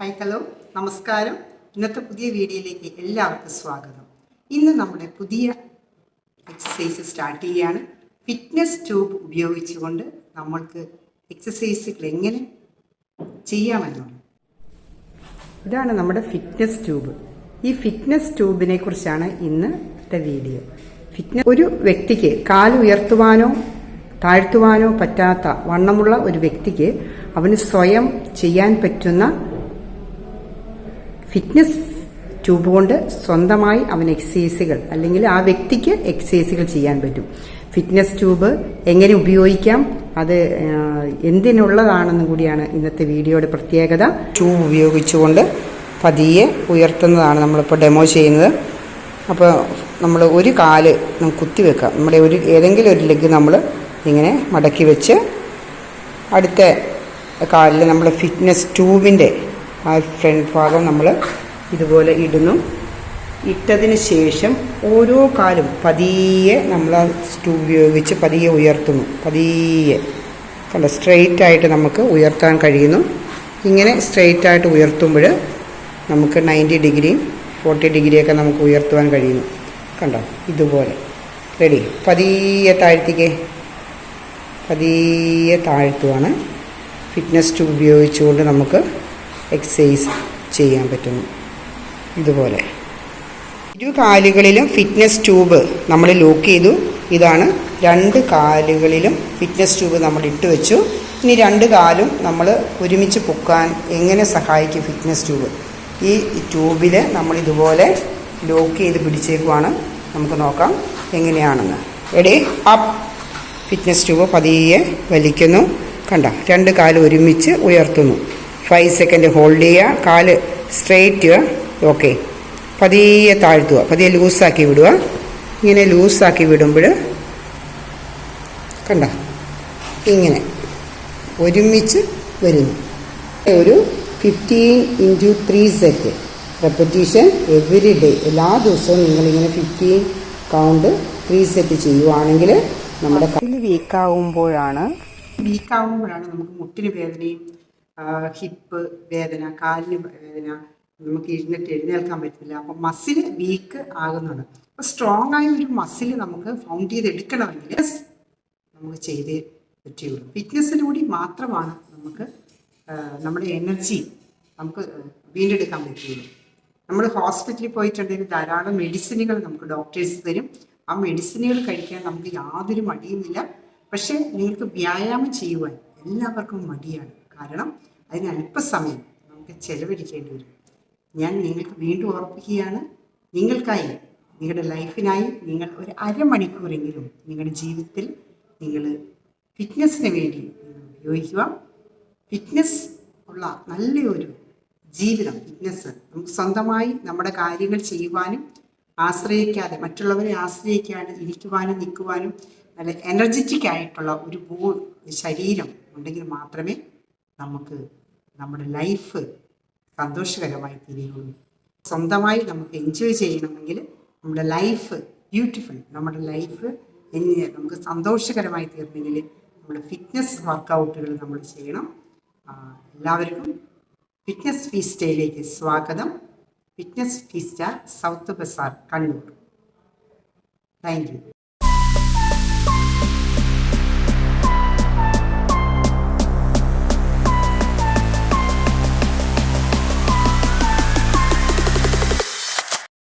Hi hello നമസ്കാരം. ഇന്നത്തെ പുതിയ വീഡിയോയിലേക്ക് എല്ലാവർക്കും സ്വാഗതം. ഇന്ന് നമ്മുടെ പുതിയ എക്സസൈസ് സ്റ്റാർട്ട് ചെയ്യുകയാണ്. ഫിറ്റ്നസ് ട്യൂബ് ഉപയോഗിച്ചുകൊണ്ട് നമ്മൾക്ക് എക്സസൈസുകൾ എങ്ങനെ ചെയ്യാമെന്നാണ് ഇതാണ് നമ്മുടെ ഫിറ്റ്നസ് ട്യൂബ് ഈ ഫിറ്റ്നസ് ട്യൂബിനെ കുറിച്ചാണ് ഇന്നത്തെ വീഡിയോ. ഫിറ്റ്നസ് ഒരു വ്യക്തിക്ക് കാൽ ഉയർത്തുവാനോ താഴ്ത്തുവാനോ പറ്റാത്ത വണ്ണമുള്ള ഒരു വ്യക്തിക്ക് അവന് സ്വയം ചെയ്യാൻ പറ്റുന്ന ഫിറ്റ്നസ് ട്യൂബ് കൊണ്ട് സ്വന്തമായി അവൻ എക്സസൈസുകൾ അല്ലെങ്കിൽ ആ വ്യക്തിക്ക് എക്സസൈസുകൾ ചെയ്യാൻ പറ്റും. ഫിറ്റ്നസ് ട്യൂബ് എങ്ങനെ ഉപയോഗിക്കാം അത് എന്തിനുള്ളതാണെന്നും കൂടിയാണ് ഇന്നത്തെ വീഡിയോയുടെ പ്രത്യേകത. ട്യൂബ് ഉപയോഗിച്ചുകൊണ്ട് പതിയെ ഉയർത്തുന്നതാണ് നമ്മളിപ്പോൾ ഡെമോ ചെയ്യുന്നത്. അപ്പോൾ നമ്മൾ ഒരു കാൽ കുത്തി വെക്കാം. നമ്മുടെ ഒരു ഏതെങ്കിലും ഒരു ലെഗ് നമ്മൾ ഇങ്ങനെ മടക്കി വെച്ച് അടുത്ത കാലിൽ നമ്മൾ ഫിറ്റ്നസ് ട്യൂബിന്റെ ആ ഫ്രണ്ട് ഭാഗം നമ്മൾ ഇതുപോലെ ഇടുന്നു. ഇട്ടതിന് ശേഷം ഓരോ കാലും പതിയെ നമ്മൾ ആ സ്റ്റൂ ഉപയോഗിച്ച് പതിയെ ഉയർത്തുന്നു. പതിയെ. കണ്ട? സ്ട്രെയിറ്റ് ആയിട്ട് നമുക്ക് ഉയർത്താൻ കഴിയുന്നു. ഇങ്ങനെ സ്ട്രെയിറ്റ് ആയിട്ട് ഉയർത്തുമ്പോൾ നമുക്ക് നയന്റി ഡിഗ്രിയും ഫോർട്ടി ഡിഗ്രിയൊക്കെ നമുക്ക് ഉയർത്തുവാൻ കഴിയുന്നു. കണ്ടോ? ഇതുപോലെ. റെഡി പതിയെ താഴ്ത്തിക്കേ. പതിയെ താഴ്ത്തുവാണ്. ഫിറ്റ്നസ് ട്യൂബ് ഉപയോഗിച്ചുകൊണ്ട് നമുക്ക് എക്സസൈസ് ചെയ്യാൻ പറ്റുന്നു ഇതുപോലെ. ഇരു കാലുകളിലും ഫിറ്റ്നസ് ട്യൂബ് നമ്മൾ ലോക്ക് ചെയ്തു. ഇതാണ് രണ്ട് കാലുകളിലും ഫിറ്റ്നസ് ട്യൂബ് നമ്മൾ ഇട്ട് വെച്ചു. ഇനി രണ്ട് കാലും നമ്മൾ ഒരുമിച്ച് പൊക്കാൻ എങ്ങനെ സഹായിക്കും ഫിറ്റ്നസ് ട്യൂബ് ഈ ട്യൂബിൽ നമ്മൾ ഇതുപോലെ ലോക്ക് ചെയ്ത് പിടിച്ചേക്കുവാണ്. നമുക്ക് നോക്കാം എങ്ങനെയാണെന്ന്. എടി അപ്പ് ഫിറ്റ്നസ് ട്യൂബ് പതിയെ വലിക്കുന്നു. കണ്ട രണ്ട് കാലും ഒരുമിച്ച് ഉയർത്തുന്നു. ഫൈവ് സെക്കൻഡ് ഹോൾഡ് ചെയ്യുക കാൽ സ്ട്രേറ്റ് ഓക്കെ പതിയെ താഴ്ത്തുക പതിയെ ലൂസാക്കി വിടുക. ഇങ്ങനെ ലൂസാക്കി വിടുമ്പോൾ കണ്ട? ഇങ്ങനെ ഒരുമിച്ച് വരുന്നു. ഒരു fifteen into three set repetition every day എല്ലാ ദിവസവും നിങ്ങളിങ്ങനെ ഫിഫ്റ്റീൻ കൗണ്ട് ത്രീ സെറ്റ് ചെയ്യുവാണെങ്കിൽ നമ്മുടെ വീക്കാവുമ്പോഴാണ് വീക്കാവുമ്പോഴാണ് നമുക്ക് മുട്ടിന് വേദനയും ഹിപ്പ് വേദന കാലിന് വേദന നമുക്ക് ഇരുന്നിട്ട് എഴുന്നേൽക്കാൻ പറ്റില്ല. അപ്പം മസിൽ വീക്ക് ആകുന്നുണ്ട്. അപ്പോൾ സ്ട്രോങ് ആയ ഒരു മസിൽ നമുക്ക് ഫൗണ്ട് ചെയ്തെടുക്കണമെങ്കിൽ നമുക്ക് ചെയ്തേ പറ്റുകയുള്ളൂ ഫിറ്റ്നസ്സിലൂടെ മാത്രമാണ് നമുക്ക് നമ്മുടെ എനർജി നമുക്ക് വീണ്ടെടുക്കാൻ പറ്റുകയുള്ളൂ നമ്മൾ ഹോസ്പിറ്റലിൽ പോയിട്ടുണ്ടെങ്കിൽ ധാരാളം മെഡിസിനുകൾ നമുക്ക് ഡോക്ടേഴ്സ് തരും. ആ മെഡിസിനുകൾ കഴിക്കാൻ നമുക്ക് യാതൊരു മടിയുമില്ല. പക്ഷേ നിങ്ങൾക്ക് വ്യായാമം ചെയ്യുവാൻ എല്ലാവർക്കും മടിയാണ്. കാരണം അതിന് അല്പസമയം നമുക്ക് ചെലവഴിക്കേണ്ടി വരും. ഞാൻ നിങ്ങൾക്ക് വീണ്ടും ഓർപ്പിക്കുകയാണ് നിങ്ങൾക്കായി നിങ്ങളുടെ ലൈഫിനായി നിങ്ങൾ ഒരു അരമണിക്കൂറെങ്കിലും നിങ്ങളുടെ ജീവിതത്തിൽ നിങ്ങൾ ഫിറ്റ്നസ്സിന് വേണ്ടി ഉപയോഗിക്കുക. ഫിറ്റ്നസ് ഉള്ള നല്ലൊരു ജീവിതം ഫിറ്റ്നസ് നമുക്ക് സ്വന്തമായി നമ്മുടെ കാര്യങ്ങൾ ചെയ്യുവാനും ആശ്രയിക്കാതെ മറ്റുള്ളവരെ ആശ്രയിക്കാതെ ഇരിക്കുവാനും നിൽക്കുവാനും നല്ല എനർജറ്റിക് ആയിട്ടുള്ള ഒരു ശരീരം ഉണ്ടെങ്കിൽ മാത്രമേ നമുക്ക് നമ്മുടെ ലൈഫ് സന്തോഷകരമായി തീരുകയുള്ളൂ. സ്വന്തമായി നമുക്ക് എൻജോയ് ചെയ്യണമെങ്കിൽ നമ്മുടെ ലൈഫ് ബ്യൂട്ടിഫുൾ നമ്മുടെ ലൈഫ് നമുക്ക് സന്തോഷകരമായി തീർന്നെങ്കിൽ നമ്മുടെ ഫിറ്റ്നസ് വർക്കൗട്ടുകൾ നമ്മൾ ചെയ്യണം. എല്ലാവർക്കും ഫിറ്റ്നസ് ഫീസ്റ്റയിലേക്ക് സ്വാഗതം. Fitness fiesta south bazaar Kannur. Thank you